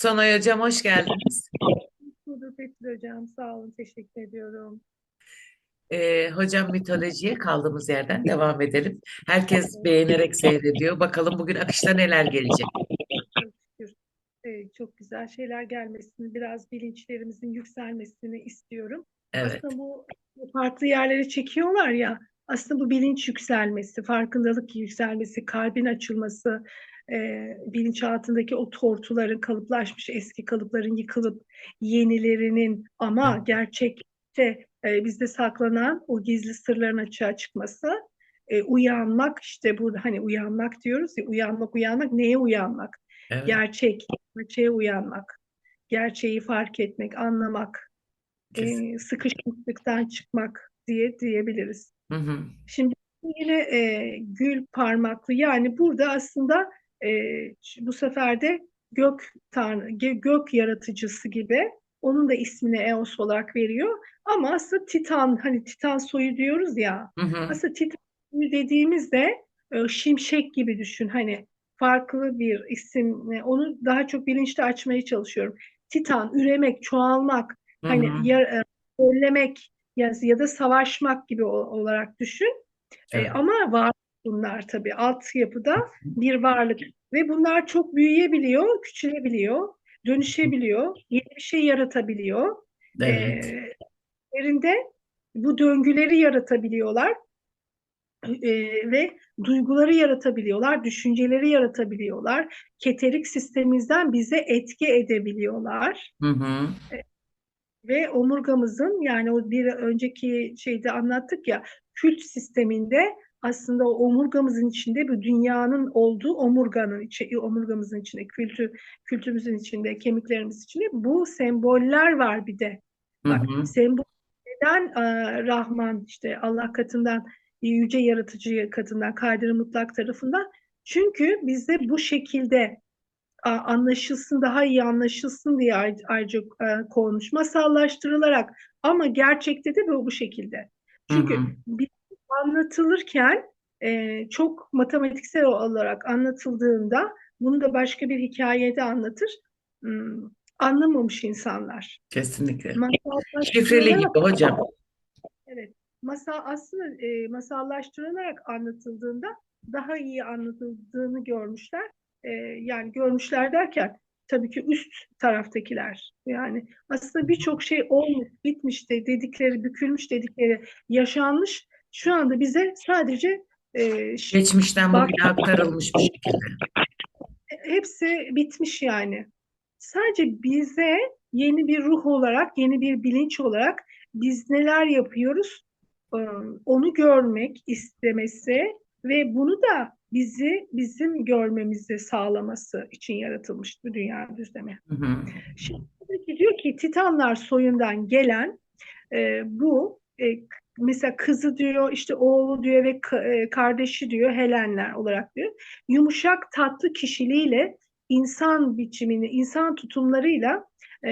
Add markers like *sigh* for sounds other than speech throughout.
Sonay Hocam hoş geldiniz. Budur Betül Hocam. Sağ olun. Teşekkür ediyorum. Ee, hocam mitolojiye kaldığımız yerden devam edelim. Herkes beğenerek seyrediyor. Bakalım bugün akışta neler gelecek. Çok şükür e, çok güzel şeyler gelmesini, biraz bilinçlerimizin yükselmesini istiyorum. Evet. Aslında bu farklı yerlere çekiyorlar ya. Aslında bu bilinç yükselmesi, farkındalık yükselmesi, kalbin açılması, e, bilinçaltındaki o tortuların kalıplaşmış eski kalıpların yıkılıp yenilerinin ama Hı. gerçekte e, bizde saklanan o gizli sırların açığa çıkması, e, uyanmak işte burada hani uyanmak diyoruz ya uyanmak uyanmak neye uyanmak? Evet. Gerçek, gerçeğe uyanmak, gerçeği fark etmek, anlamak, Kesin. e, sıkışmışlıktan çıkmak diye diyebiliriz. Hı hı. Şimdi yine e, gül parmaklı yani burada aslında e, bu sefer de gök tanrı, gök yaratıcısı gibi onun da ismini Eos olarak veriyor. Ama aslında Titan hani Titan soyu diyoruz ya Hı hı. aslında Titan soyu dediğimizde e, şimşek gibi düşün hani farklı bir isim E, onu daha çok bilinçli açmaya çalışıyorum. Titan üremek, çoğalmak Hı hani hı. ya, e, önlemek ya, ya da savaşmak gibi olarak düşün. E, Evet. ama var bunlar tabii altyapıda bir varlık ve bunlar çok büyüyebiliyor, küçülebiliyor, dönüşebiliyor, yeni bir şey yaratabiliyor. E, Evet. üzerinde bu döngüleri yaratabiliyorlar e, ve duyguları yaratabiliyorlar, düşünceleri yaratabiliyorlar. Keterik sistemimizden bize etki edebiliyorlar. Hı hı. Ve omurgamızın yani o bir önceki şeyde anlattık ya kült sisteminde aslında o omurgamızın içinde bu dünyanın olduğu omurganın içi, omurgamızın içinde kültü, kültümüzün içinde, kemiklerimiz içinde bu semboller var bir de. Hı Bak hı. sembol neden Rahman işte Allah katından yüce yaratıcı katından Kadir Mutlak tarafından çünkü bize bu şekilde anlaşılsın, daha iyi anlaşılsın diye ay- ayrıca e, konmuş. Masallaştırılarak ama gerçekte de bu bu şekilde. Hı Çünkü hı. bir anlatılırken e, çok matematiksel olarak anlatıldığında bunu da başka bir hikayede anlatır. Hmm, anlamamış insanlar. Kesinlikle. Şifreli gibi hocam. Evet, masal aslında e, masallaştırılarak anlatıldığında daha iyi anlatıldığını görmüşler. E, yani görmüşler derken tabii ki üst taraftakiler. Yani aslında birçok şey olmuş, bitmiş de dedikleri, bükülmüş dedikleri yaşanmış. Şu anda bize sadece e, Geçmişten bak bugüne aktarılmış bir şekilde. hepsi bitmiş yani. Sadece bize yeni bir ruh olarak, yeni bir bilinç olarak biz neler yapıyoruz? Onu görmek istemesi ve bunu da bizi bizim görmemizi sağlaması için yaratılmış bu dünya düzlemi. Hı hı. Şimdi diyor ki Titanlar soyundan gelen e, bu e, mesela kızı diyor işte oğlu diyor ve e, kardeşi diyor Helenler olarak diyor. Yumuşak tatlı kişiliğiyle insan biçimini, insan tutumlarıyla e,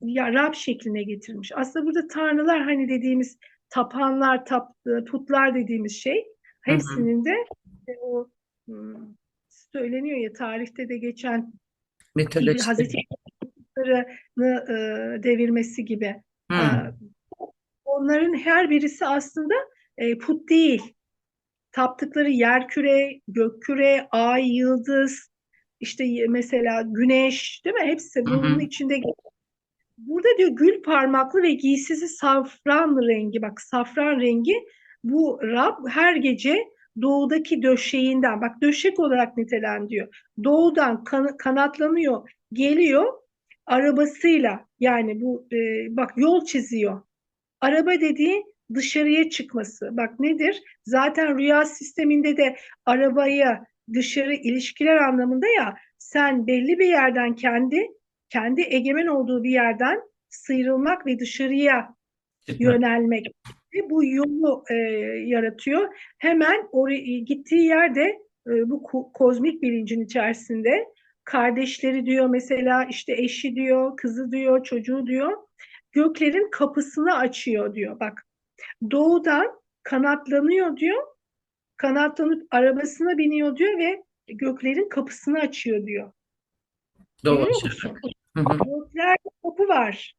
ya Rab şekline getirmiş. Aslında burada tanrılar hani dediğimiz tapanlar, tap, putlar dediğimiz şey hepsinin de e, o söyleniyor ya tarihte de geçen Mitolojide. Hazreti İbrahim'i e, devirmesi gibi. Aa, onların her birisi aslında e, put değil. Taptıkları yer küre, gök küre, ay, yıldız, işte mesela güneş, değil mi? Hepsi bunun hı. içinde. Burada diyor gül parmaklı ve giysisi safran rengi. Bak safran rengi bu Rab her gece doğudaki döşeğinden, bak döşek olarak nitelendiriyor. Doğudan kan- kanatlanıyor, geliyor arabasıyla yani bu e, bak yol çiziyor. Araba dediği dışarıya çıkması. Bak nedir? Zaten rüya sisteminde de arabaya dışarı ilişkiler anlamında ya sen belli bir yerden kendi kendi egemen olduğu bir yerden sıyrılmak ve dışarıya yönelmek ve bu yolu e, yaratıyor. Hemen oraya gittiği yerde e, bu ko- kozmik bilincin içerisinde kardeşleri diyor mesela işte eşi diyor, kızı diyor, çocuğu diyor göklerin kapısını açıyor diyor. Bak doğudan kanatlanıyor diyor. Kanatlanıp arabasına biniyor diyor ve göklerin kapısını açıyor diyor. Hı. Göklerde kapı var.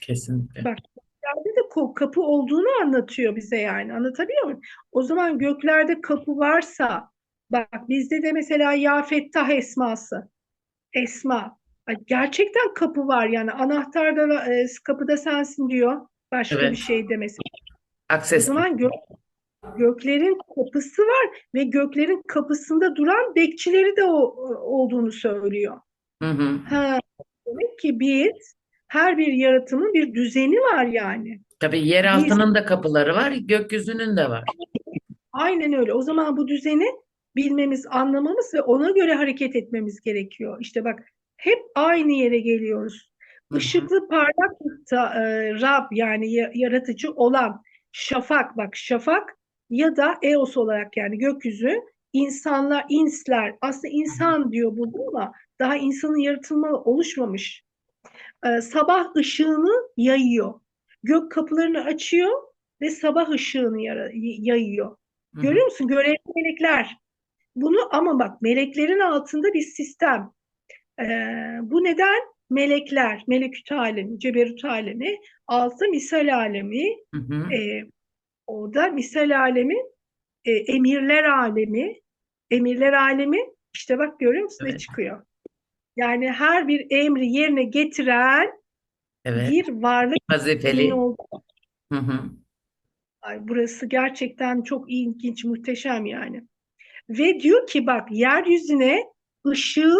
Kesinlikle. Bak göklerde de kapı olduğunu anlatıyor bize yani. Anlatabiliyor muyum? O zaman göklerde kapı varsa bak bizde de mesela Ya Fettah esması. Esma. Gerçekten kapı var yani anahtar da e, kapıda sensin diyor. Başka bir Evet. şey demesi. O Akses. zaman gök, göklerin kapısı var ve göklerin kapısında duran bekçileri de o, olduğunu söylüyor. Hı hı. Ha, demek ki biz her bir yaratımın bir düzeni var yani. Tabii yer altının da kapıları var, gökyüzünün de var. aynen öyle. O zaman bu düzeni bilmemiz, anlamamız ve ona göre hareket etmemiz gerekiyor. İşte bak hep aynı yere geliyoruz. Işıklı parlak da, e, Rab yani ya- yaratıcı olan şafak bak şafak ya da eos olarak yani gökyüzü insanlar insler aslında insan diyor burada ama daha insanın yaratılma oluşmamış. E, sabah ışığını yayıyor. Gök kapılarını açıyor ve sabah ışığını yayıyor. Görüyor musun? Görevli melekler. Bunu ama bak meleklerin altında bir sistem. Ee, bu neden? Melekler, meleküt alemi, ceberut alemi, altta misal alemi, Hı hı. e, orada misal alemi, e, emirler alemi, emirler alemi işte bak görüyor musun ne Evet. çıkıyor? Yani her bir emri yerine getiren Evet. bir varlık Vazifeli. oldu. Hı hı. Ay, burası gerçekten çok ilginç, muhteşem yani. Ve diyor ki bak yeryüzüne ışığı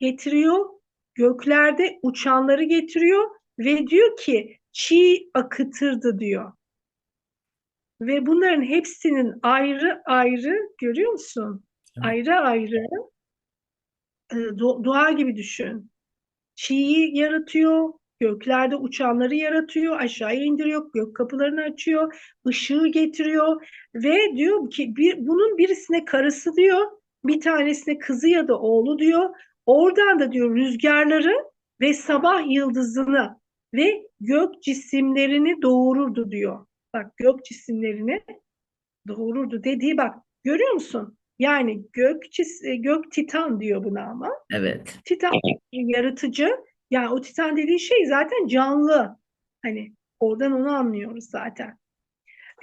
getiriyor, göklerde uçanları getiriyor ve diyor ki çiğ akıtırdı diyor. Ve bunların hepsinin ayrı ayrı görüyor musun? Evet. Ayrı ayrı dua gibi düşün. Çiği yaratıyor, göklerde uçanları yaratıyor, aşağıya indiriyor, gök kapılarını açıyor, ışığı getiriyor ve diyor ki bir, bunun birisine karısı diyor, bir tanesine kızı ya da oğlu diyor. Oradan da diyor rüzgarları ve sabah yıldızını ve gök cisimlerini doğururdu diyor. Bak gök cisimlerini doğururdu dediği bak görüyor musun? Yani gök, cis- gök titan diyor buna ama. Evet. Titan yaratıcı. Yani o titan dediği şey zaten canlı. Hani oradan onu anlıyoruz zaten.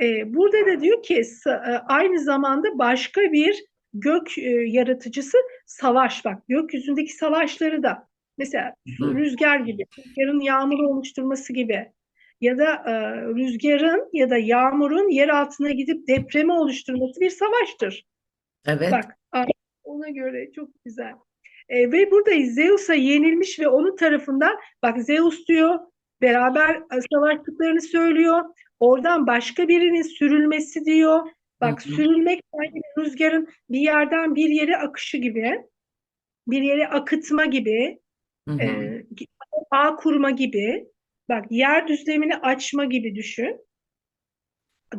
Ee, burada da diyor ki e, aynı zamanda başka bir gök e, yaratıcısı savaş bak. Gökyüzündeki savaşları da mesela Hı rüzgar gibi, rüzgarın yağmuru oluşturması gibi ya da e, rüzgarın ya da yağmurun yer altına gidip depremi oluşturması bir savaştır. Evet. Bak ona göre çok güzel. E, ve burada Zeus'a yenilmiş ve onun tarafından bak Zeus diyor beraber e, savaştıklarını söylüyor. Oradan başka birinin sürülmesi diyor. Hı Bak hı. sürülmek sanki rüzgarın bir yerden bir yere akışı gibi, bir yere akıtma gibi, Hı hı. e, ağ kurma gibi. Bak yer düzlemini açma gibi düşün.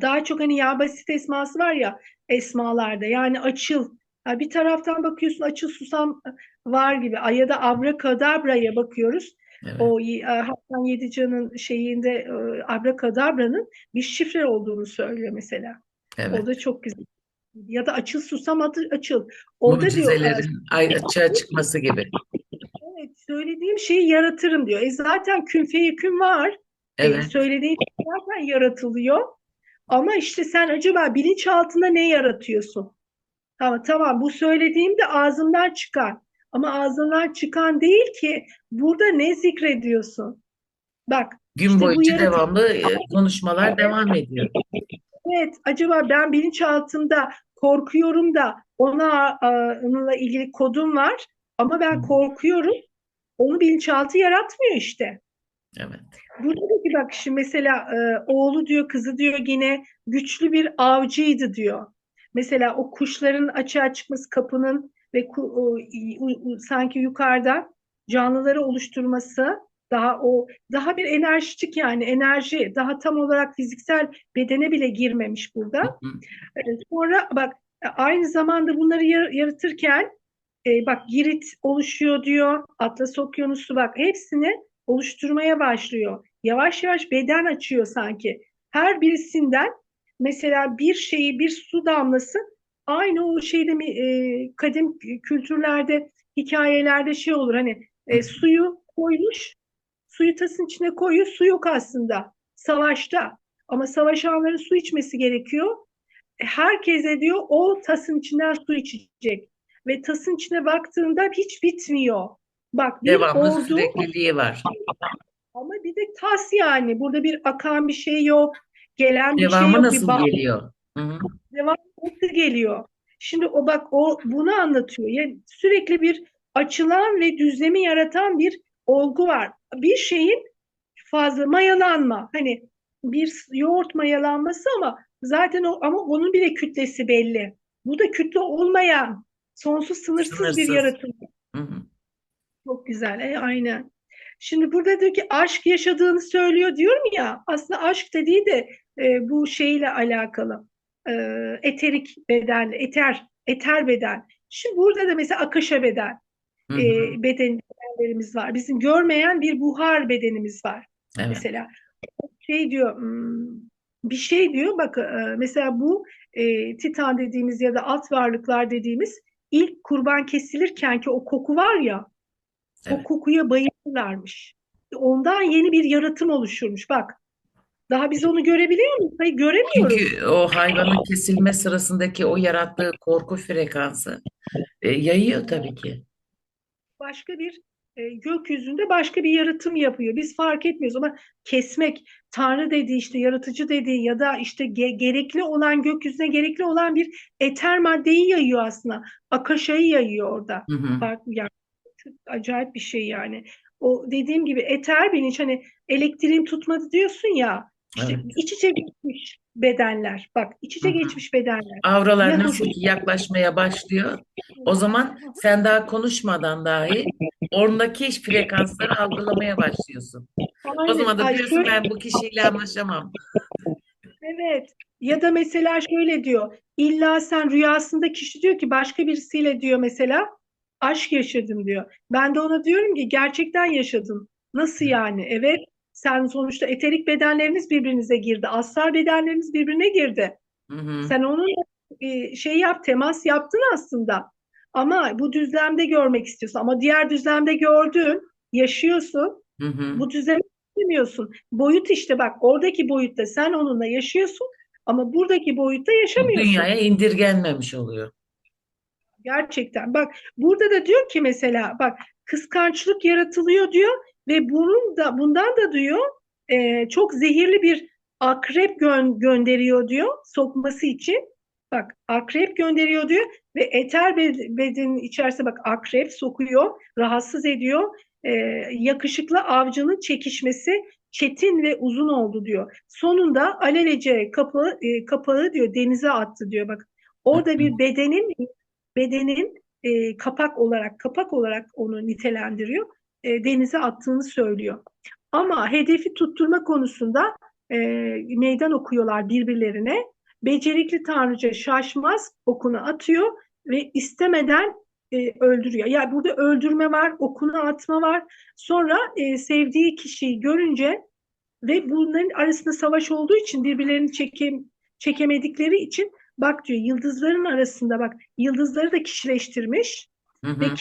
Daha çok hani ya basit esması var ya esmalarda yani açıl. Ha, bir taraftan bakıyorsun açıl susam var gibi. Ya da abrakadabra'ya bakıyoruz. Evet. O e, Hakan Yedican'ın şeyinde e, abrakadabra'nın bir şifre olduğunu söylüyor mesela. O Evet. da çok güzel. Ya da açıl susam adı- açıl. Orada diyor e, Mucizelerin ay- açığa çıkması gibi. evet, söylediğim şeyi yaratırım diyor. E zaten kün feyekün var. E, Evet. söylediğin şey zaten yaratılıyor. Ama işte sen acaba bilinçaltında ne yaratıyorsun? Tamam, tamam bu söylediğim de ağzımdan çıkan. Ama ağzından çıkan değil ki burada ne zikrediyorsun? Bak Gün işte boyunca yaratı devamlı e, konuşmalar devam ediyor. evet acaba ben bilinçaltımda korkuyorum da ona a, onunla ilgili kodum var ama ben korkuyorum. Onu bilinçaltı yaratmıyor işte. Evet. Burada da ki bak şimdi mesela e, oğlu diyor kızı diyor yine güçlü bir avcıydı diyor. Mesela o kuşların açığa çıkması kapının ve ku- o, u- sanki yukarıda canlıları oluşturması daha o daha bir enerjik yani enerji daha tam olarak fiziksel bedene bile girmemiş burada. Hı hı. E, Sonra bak e, aynı zamanda bunları yar- yaratırken e, bak Girit oluşuyor diyor. Atlas Okyanusu bak hepsini oluşturmaya başlıyor. Yavaş yavaş beden açıyor sanki. Her birisinden mesela bir şeyi bir su damlası aynı o şeyde mi e, kadim kültürlerde hikayelerde şey olur hani E, suyu koymuş, suyu tasın içine koyuyor. Su yok aslında savaşta. Ama savaşanların su içmesi gerekiyor. E, Herkese diyor o tasın içinden su içecek. Ve tasın içine baktığında hiç bitmiyor. Bak bir Devamlı ordu sürekliliği var. ama bir de tas yani. Burada bir akan bir şey yok. Gelen bir şey Devamı yok. Bir nasıl bağ- geliyor? Hı hı. devam nasıl geliyor? Şimdi o bak o bunu anlatıyor. Yani sürekli bir açılan ve düzlemi yaratan bir olgu var. Bir şeyin fazla mayalanma. Hani bir yoğurt mayalanması ama zaten o ama onun bile kütlesi belli. Bu da kütle olmayan sonsuz sınırsız bir Sınırsız. yaratım. Çok güzel. E, aynen. Şimdi burada diyor ki aşk yaşadığını söylüyor diyorum ya. Aslında aşk dediği de e, bu şeyle alakalı. E, eterik beden, eter, eter beden. Şimdi burada da mesela akışa beden, Hı e, beden bedenlerimiz var. Bizim görmeyen bir buhar bedenimiz var Evet. mesela. Şey diyor, hmm, bir şey diyor. Bak e, mesela bu e, Titan dediğimiz ya da alt varlıklar dediğimiz ilk kurban kesilirken ki o koku var ya. O Evet. kokuya bayılırlarmış. Ondan yeni bir yaratım oluşurmuş. Bak, daha biz onu görebiliyor muyuz? Hayır, göremiyoruz. Çünkü o hayvanın kesilme sırasındaki o yarattığı korku frekansı e, yayıyor tabii ki. Başka bir e, gökyüzünde başka bir yaratım yapıyor. Biz fark etmiyoruz ama kesmek, Tanrı dediği işte yaratıcı dediği ya da işte ge- gerekli olan gökyüzüne gerekli olan bir eter maddeyi yayıyor aslında. Akaşayı yayıyor orada. Hı hı. Farklı yani çok acayip bir şey yani. O dediğim gibi eter bilinç hani elektriğim tutmadı diyorsun ya işte Evet. iç içe geçmiş bedenler. Bak iç içe Hı hı. geçmiş bedenler. Avralar Ya nasıl ki yaklaşmaya başlıyor, o zaman sen daha konuşmadan dahi oradaki frekansları algılamaya başlıyorsun. O Aynen. zaman da diyorsun ben bu kişiyle anlaşamam. Evet. Ya da mesela şöyle diyor. İlla sen rüyasında kişi diyor ki başka birisiyle diyor mesela aşk yaşadım diyor. Ben de ona diyorum ki gerçekten yaşadın. Nasıl yani? Evet. Sen sonuçta eterik bedenleriniz birbirinize girdi. Astral bedenleriniz birbirine girdi. Hı hı. Sen onun e, şey yap, temas yaptın aslında. Ama bu düzlemde görmek istiyorsun. Ama diğer düzlemde gördün, yaşıyorsun. Hı hı. Bu düzlemi istemiyorsun. Boyut işte bak oradaki boyutta sen onunla yaşıyorsun ama buradaki boyutta yaşamıyorsun. Dünyaya indirgenmemiş oluyor. Gerçekten. Bak burada da diyor ki mesela bak kıskançlık yaratılıyor diyor ve bunun da bundan da diyor e, çok zehirli bir akrep gö- gönderiyor diyor sokması için. Bak akrep gönderiyor diyor ve eter be- bedenin içerisine bak akrep sokuyor, rahatsız ediyor. E, yakışıklı avcının çekişmesi çetin ve uzun oldu diyor. Sonunda alelece kapağı, e, kapağı diyor denize attı diyor bak. Orada bir bedenin bedenin e, kapak olarak kapak olarak onu nitelendiriyor. E, denize attığını söylüyor. Ama hedefi tutturma konusunda e, meydan okuyorlar birbirlerine. Becerikli tanrıça şaşmaz okunu atıyor ve istemeden e, öldürüyor. Yani burada öldürme var, okunu atma var. Sonra e, sevdiği kişiyi görünce ve bunların arasında savaş olduğu için birbirlerini çekem, çekemedikleri için bak diyor yıldızların arasında bak yıldızları da kişileştirmiş Hı ve hı.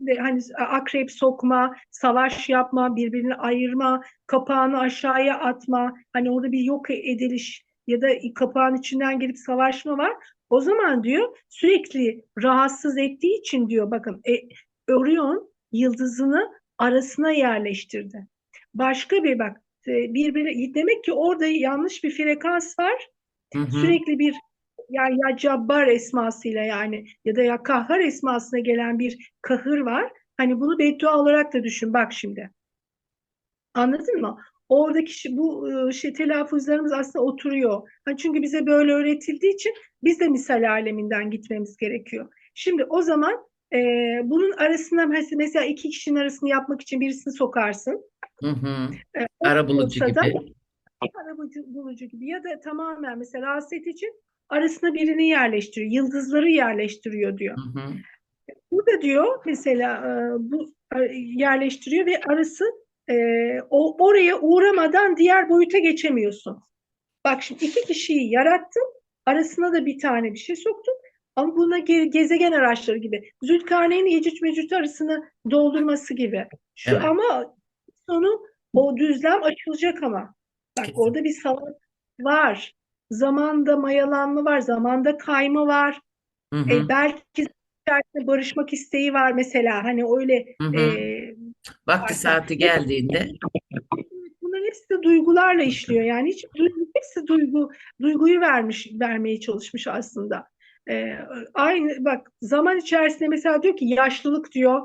ve hani akrep sokma, savaş yapma, birbirini ayırma, kapağını aşağıya atma, hani orada bir yok ediliş ya da kapağın içinden gelip savaşma var. O zaman diyor sürekli rahatsız ettiği için diyor bakın e, Orion yıldızını arasına yerleştirdi. Başka bir bak e, birbiri demek ki orada yanlış bir frekans var. Hı hı. Sürekli bir ya, ya Cabbar esmasıyla yani ya da ya Kahhar esmasına gelen bir kahır var. Hani bunu beddua olarak da düşün bak şimdi. Anladın mı? Oradaki bu şey telaffuzlarımız aslında oturuyor. Hani çünkü bize böyle öğretildiği için biz de misal aleminden gitmemiz gerekiyor. Şimdi o zaman e, bunun arasında mes- mesela iki kişinin arasını yapmak için birisini sokarsın. Hı hı. E, Arabulucu olsa da- arabulucu bulucu gibi ya da tamamen mesela rahatsız için arasına birini yerleştiriyor. Yıldızları yerleştiriyor diyor. Hı hı. Burada diyor mesela e, bu e, yerleştiriyor ve arası e, o oraya uğramadan diğer boyuta geçemiyorsun. Bak şimdi iki kişiyi yarattın, arasına da bir tane bir şey soktun. Ama buna ge- gezegen araçları gibi. Zülkarneyn Yecüc Mecüc arasını doldurması gibi. Şu Evet. ama sonu o düzlem açılacak ama. Bak orada bir savaş var. Zamanda mayalanma var. Zamanda kayma var. Hı hı. E, belki içerisinde barışmak isteği var mesela. Hani öyle Hı hı. e, Vakti saati geldiğinde Bunların hepsi de duygularla işliyor. Yani hiç duygu, hepsi duygu, duyguyu vermiş, vermeye çalışmış aslında. Ee, aynı bak zaman içerisinde mesela diyor ki yaşlılık diyor.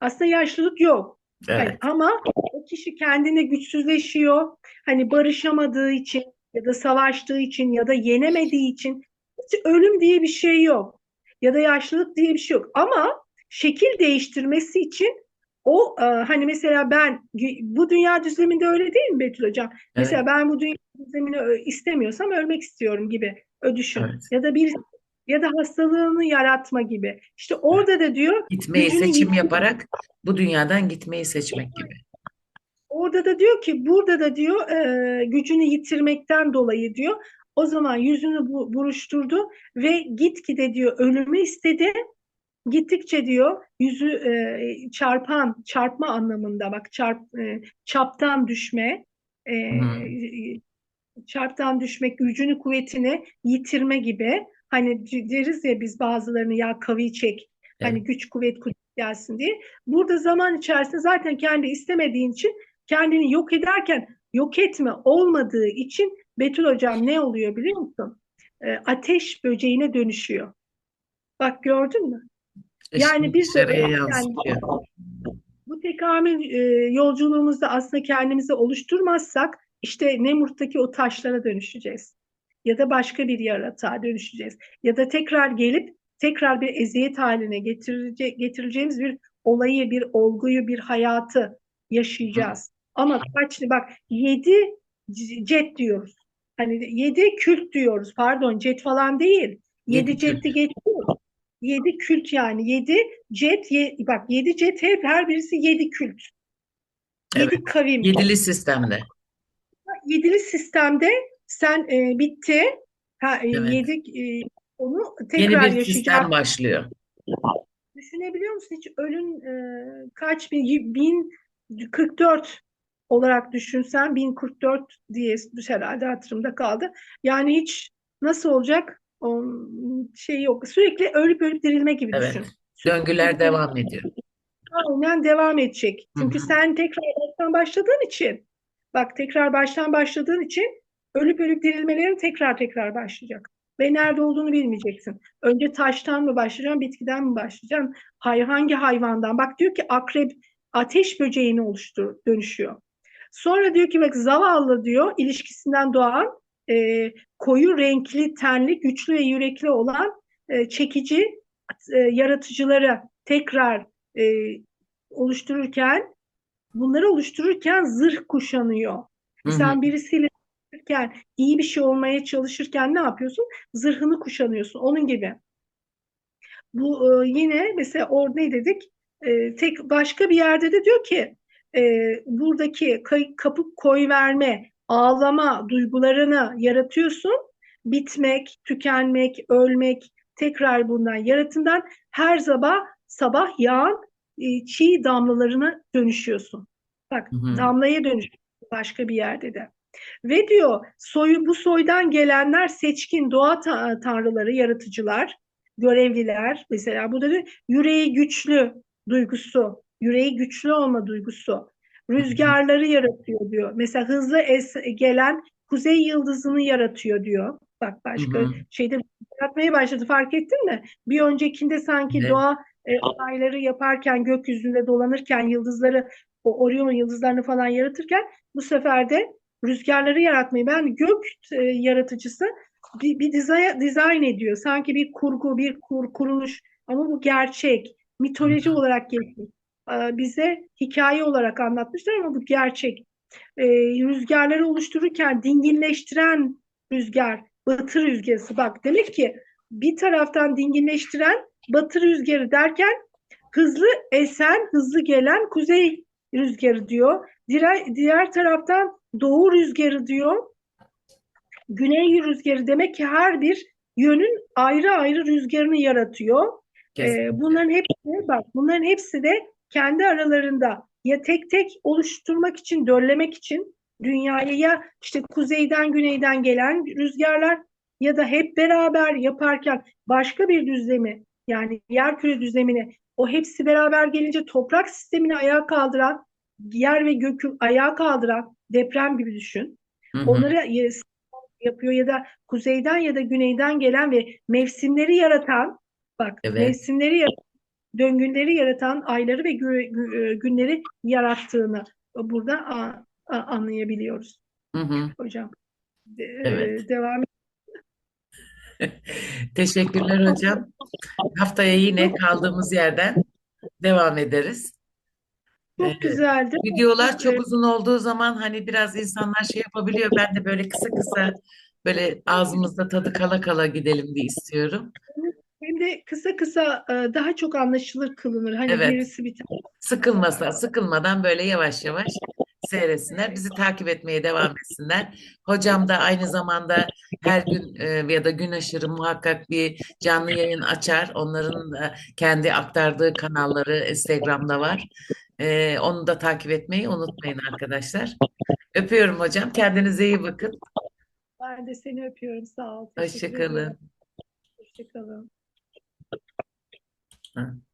Aslında yaşlılık yok. Evet. ama o kişi kendine güçsüzleşiyor. Hani barışamadığı için ya da savaştığı için ya da yenemediği için hiç ölüm diye bir şey yok. Ya da yaşlılık diye bir şey yok. Ama şekil değiştirmesi için o e, hani mesela ben bu dünya düzleminde öyle değil mi Betül Hocam? Mesela ben bu dünya düzlemini istemiyorsam ölmek istiyorum gibi ödüşüm. Evet. Ya da bir ya da hastalığını yaratma gibi. İşte orada da diyor Gitmeyi seçim yaparak bu dünyadan gitmeyi seçmek gibi. Orada da diyor ki burada da diyor e, gücünü yitirmekten dolayı diyor o zaman yüzünü bu, buruşturdu ve gitgide diyor ölümü istedi. Gittikçe diyor yüzü e, çarpan çarpma anlamında bak çarp e, çaptan düşme e, çarptan düşmek gücünü kuvvetini yitirme gibi hani deriz ya biz bazılarını ya kavi çek hani Evet. güç kuvvet kudret gelsin diye. Burada zaman içerisinde zaten kendi istemediğin için kendini yok ederken yok etme olmadığı için Betül hocam ne oluyor biliyor musun? E, ateş böceğine dönüşüyor. Bak gördün mü? Yani İşte biz de yani bu tekamül e, yolculuğumuzda aslında kendimizi oluşturmazsak işte Nemrut'taki o taşlara dönüşeceğiz. Ya da başka bir yaratığa dönüşeceğiz. Ya da tekrar gelip tekrar bir eziyet haline getirece getireceğimiz bir olayı, bir olguyu, bir hayatı yaşayacağız. Ama kaç bak yedi c- cet diyoruz. Hani yedi kült diyoruz. Pardon cet falan değil. Yedi Yedi kült. cetti geçiyor. Yedi kült yani. Yedi cet, ye- bak yedi cet hep her birisi yedi kült. Yedi Evet. kavim. Yedili sistemde. Yedili sistemde sen e, bitti. Ha, e, Evet. yedik e, onu Yeni tekrar bir yaşayacağız. sistem başlıyor. Düşünebiliyor musun hiç ölün e, kaç bin, bin 44 olarak düşünsen 1044 diye herhalde hatırımda kaldı. Yani hiç nasıl olacak? O şey yok. Sürekli ölüp ölüp dirilme gibi Evet. düşün. Döngüler devam ediyor. Aynen devam edecek. Çünkü hı. sen tekrar baştan başladığın için bak tekrar baştan başladığın için ölüp ölüp dirilmelerin tekrar tekrar başlayacak. Ve nerede olduğunu bilmeyeceksin. Önce taştan mı başlayacaksın, bitkiden mi başlayacaksın? Hay, hangi hayvandan? Bak diyor ki akrep ateş böceğini oluştur, dönüşüyor. Sonra diyor ki bak zavallı diyor ilişkisinden doğan e, koyu renkli, tenli, güçlü ve yürekli olan e, çekici e, yaratıcıları tekrar e, oluştururken bunları oluştururken zırh kuşanıyor. Hı hı. Sen birisiyle çalışırken, iyi bir şey olmaya çalışırken ne yapıyorsun? Zırhını kuşanıyorsun. Onun gibi. Bu e, yine mesela orada ne dedik? E, tek başka bir yerde de diyor ki e, buradaki kay, kapı koy verme, ağlama duygularını yaratıyorsun. Bitmek, tükenmek, ölmek, tekrar bundan yaratından her sabah sabah yağan e, çiğ damlalarına dönüşüyorsun. Bak Hı hı. damlaya dönüşüyorsun başka bir yerde de. Ve diyor soyu bu soydan gelenler seçkin doğa ta- tanrıları, yaratıcılar, görevliler. Mesela bu da yüreği güçlü duygusu, yüreği güçlü olma duygusu. Rüzgarları yaratıyor diyor. Mesela hızlı es gelen kuzey yıldızını yaratıyor diyor. Bak başka Hı hı. şeyde yaratmaya başladı fark ettin mi? Bir öncekinde sanki Evet. doğa e, olayları yaparken gökyüzünde dolanırken yıldızları o Orion yıldızlarını falan yaratırken bu sefer de rüzgarları yaratmayı ben gök e, yaratıcısı bir, bir dizayn, dizayn ediyor. Sanki bir kurgu, bir kur, kuruluş ama bu gerçek. Mitoloji olarak geçmiş. Ee, bize hikaye olarak anlatmışlar ama bu gerçek. Ee, rüzgarları oluştururken dinginleştiren rüzgar, batı rüzgarı. Bak demek ki bir taraftan dinginleştiren batı rüzgarı derken hızlı esen, hızlı gelen kuzey rüzgarı diyor. Diğer, diğer taraftan doğu rüzgarı diyor. Güney rüzgarı demek ki her bir yönün ayrı ayrı rüzgarını yaratıyor. Ee, bunların hepsi bak bunların hepsi de kendi aralarında ya tek tek oluşturmak için döllemek için dünyaya ya işte kuzeyden güneyden gelen rüzgarlar ya da hep beraber yaparken başka bir düzlemi yani yerküre düzlemini o hepsi beraber gelince toprak sistemini ayağa kaldıran yer ve gökü ayağa kaldıran deprem gibi düşün. Hı hı. Onları ya- yapıyor ya da kuzeyden ya da güneyden gelen ve mevsimleri yaratan bak Evet. mevsimleri yaratan, döngüleri yaratan ayları ve gü- günleri yarattığını burada anlayabiliyoruz Hı hı. hocam. De- Evet. devam *laughs* Teşekkürler hocam. Haftaya yine kaldığımız yerden devam ederiz. çok Ee, güzeldi. Videolar çok uzun olduğu zaman hani biraz insanlar şey yapabiliyor. Ben de böyle kısa kısa böyle ağzımızda tadı kala kala gidelim diye istiyorum. De kısa kısa e, daha çok anlaşılır kılınır. Hani Evet. birisi bir tane Sıkılmasa, sıkılmadan böyle yavaş yavaş seyretsinler. Bizi takip etmeye devam etsinler. Hocam da aynı zamanda her gün e, ya da gün aşırı muhakkak bir canlı yayın açar. Onların da kendi aktardığı kanalları Instagram'da var. E, onu da takip etmeyi unutmayın arkadaşlar. Öpüyorum hocam. Kendinize iyi bakın. ben de seni öpüyorum. Sağ ol. Teşekkür Hoşça Sure.